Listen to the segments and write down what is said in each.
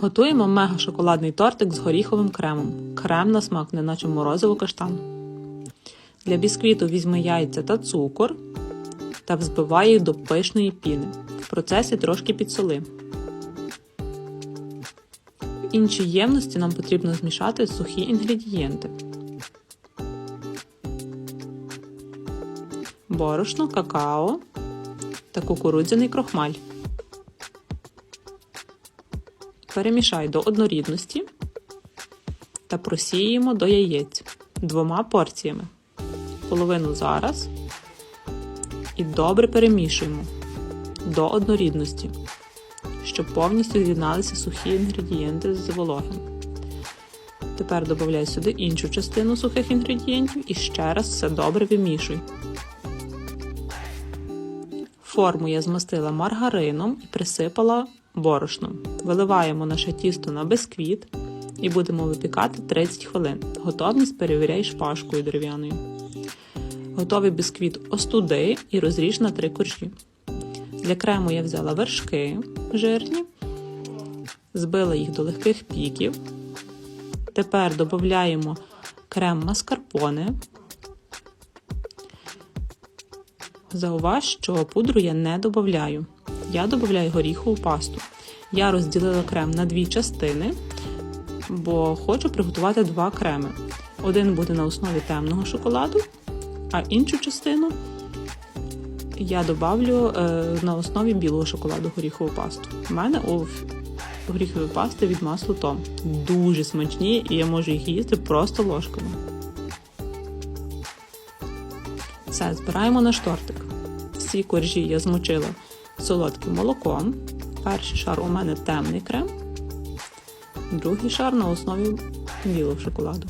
Готуємо мега-шоколадний тортик з горіховим кремом. Крем на смак, неначе морозиво каштан. Для бісквіту візьми яйця та цукор та взбивай їх до пишної піни. В процесі трошки підсоли. В іншій ємності нам потрібно змішати сухі інгредієнти. Борошно, какао та кукурудзяний крохмаль. Перемішай до однорідності та просіємо до яєць двома порціями. Половину зараз і добре перемішуємо до однорідності, щоб повністю з'єдналися сухі інгредієнти з вологим. Тепер додай сюди іншу частину сухих інгредієнтів і ще раз все добре вимішуй. Форму я змастила маргарином і присипала борошном. Виливаємо наше тісто на бисквіт і будемо випікати 30 хвилин. Готовність перевіряй шпажкою дерев'яною. Готовий бісквіт остуди і розріж на три коржі. Для крему я взяла вершки жирні, збила їх до легких піків. Тепер додаємо крем маскарпоне. Зауваж, що пудру я не додаю. Я додаю горіхову пасту. Я розділила крем на дві частини, бо хочу приготувати два креми. Один буде на основі темного шоколаду, а іншу частину я додавлю е, на основі білого шоколаду горіхову пасту. У мене горіхові пасти від маслу Том. Дуже смачні, і я можу їх їсти просто ложками. Все, збираємо наш тортик. Всі коржі я змочила солодким молоком. Перший шар у мене темний крем, другий шар на основі білого шоколаду.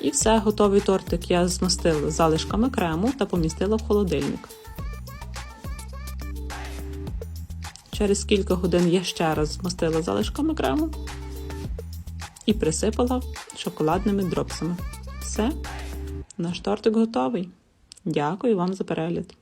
І все, готовий тортик я змастила залишками крему та помістила в холодильник. Через кілька годин я ще раз змастила залишками крему і присипала шоколадними дропсами. Все, наш тортик готовий. Дякую вам за перегляд!